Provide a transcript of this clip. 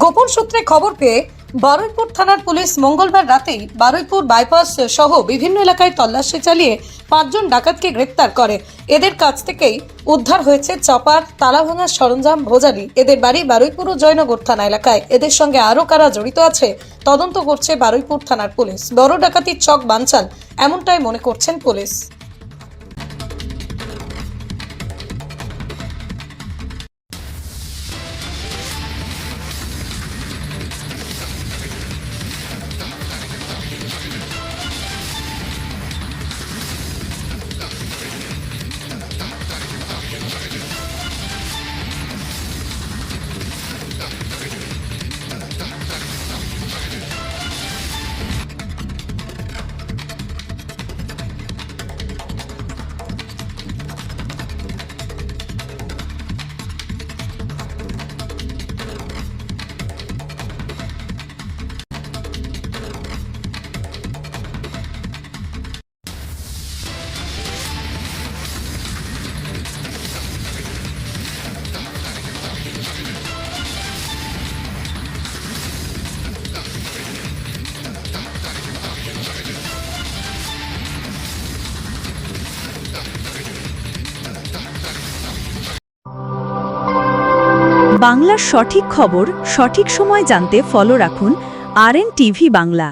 গোপন সূত্রে খবর পেয়ে বারুইপুর থানার পুলিশ মঙ্গলবার রাতেই বারুইপুর বাইপাস সহ বিভিন্ন এলাকায় তল্লাশি চালিয়ে পাঁচজন ডাকাতকে গ্রেপ্তার করে। এদের কাছ থেকেই উদ্ধার হয়েছে চপার তালাভাঙার সরঞ্জাম ভোজালি। এদের বাড়ি বারুইপুর ও জয়নগর থানা এলাকায়। এদের সঙ্গে আরও কারা জড়িত আছে, তদন্ত করছে বারুইপুর থানার পুলিশ। বড় ডাকাতির চক বানচাল, এমনটাই মনে করছেন পুলিশ। বাংলার সঠিক খবর সঠিক সময় জানতে ফলো রাখুন আর টিভি বাংলা।